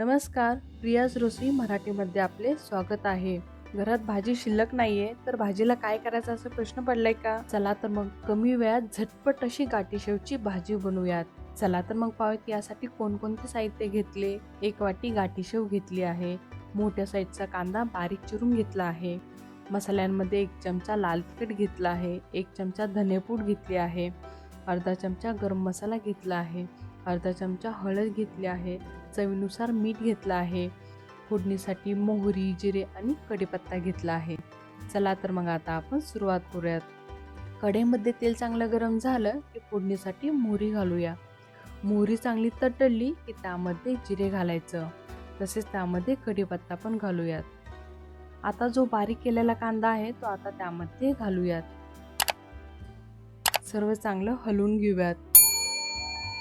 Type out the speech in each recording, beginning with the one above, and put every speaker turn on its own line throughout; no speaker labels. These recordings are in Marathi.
नमस्कार प्रियाज रोसी मराठीमध्ये आपले स्वागत आहे. घरात भाजी शिल्लक नाहीये तर भाजीला काय करायचं असं प्रश्न पडलाय का? चला तर मग कमी वेळात झटपट अशी गाठीशेवची भाजी बनवूयात. चला तर मग पाहूयात यासाठी कोणकोणते साहित्य घेतले? एक वाटी गाठीशेव घेतली आहे. मोठ्या साईजचा कांदा बारीक चिरून घेतला आहे. मसाल्यांमध्ये एक चमचा लाल तिखट घेतला आहे. एक चमचा धनेपूड घेतली आहे. अर्धा चमचा गरम मसाला घेतला आहे. अर्धा चमचा हळद घेतली आहे चवीनुसार मीठ घेतलं आहे फोडणीसाठी मोहरी जिरे आणि कढीपत्ता घेतला आहे. चला तर मग आता आपण सुरुवात करूयात. कढईमध्ये तेल चांगलं गरम झालं की फोडणीसाठी मोहरी घालूया. मोहरी चांगली तटली की त्यामध्ये जिरे घालायचं. तसेच त्यामध्ये कढीपत्ता पण घालूयात. आता जो बारीक केलेला कांदा आहे तो आता त्यामध्ये घालूयात. सर्व चांगलं हलवून घेऊयात.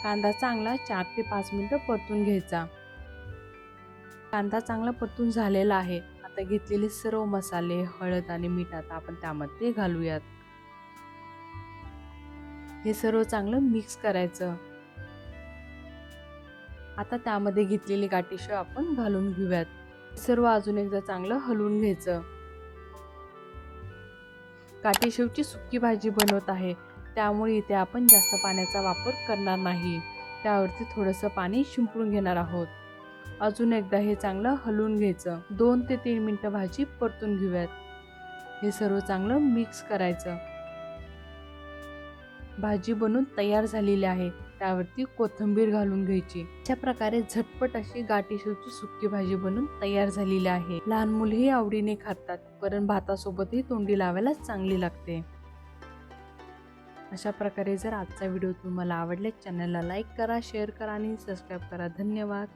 कांदा चांगला चार ते पाच मिनिटं परतून घ्यायचा. कांदा चांगला परतून झालेला आहे. आता घेतलेले सर्व मसाले हळद आणि मीठ आता आपण त्यामध्ये घालूयात. हे सर्व चांगलं मिक्स करायचं. आता त्यामध्ये घेतलेली गाठीशेव आपण घालून घेऊयात. सर्व अजून एकदा चांगलं हलवून घ्यायचं. गाठीशेवची सुकी भाजी बनवत आहे. त्यामुळे इथे आपण जास्त पाण्याचा वापर करणार नाही. त्यावरती थोडंसं पाणी शिंपडून घेणार आहोत. अजून एकदा हे चांगलं हलवून घ्यायचं. दोन ते तीन मिनटं भाजी परतून घेऊयात. हे सर्व चांगलं मिक्स करायचं. भाजी बनून तयार झालेली आहे. त्यावरती कोथिंबीर घालून घ्यायची. अशा प्रकारे झटपट अशी गाठीशेवची सुकी भाजी बनून तयार झालेली आहे. लहान मुलंही आवडीने खातात कारण भातासोबतही तोंडी लावायला चांगली लागते. अशा प्रकारे जर आजचा व्हिडिओ तुम्हाला आवडला चॅनलला लाईक करा शेअर करा आणि सबस्क्राईब करा. धन्यवाद.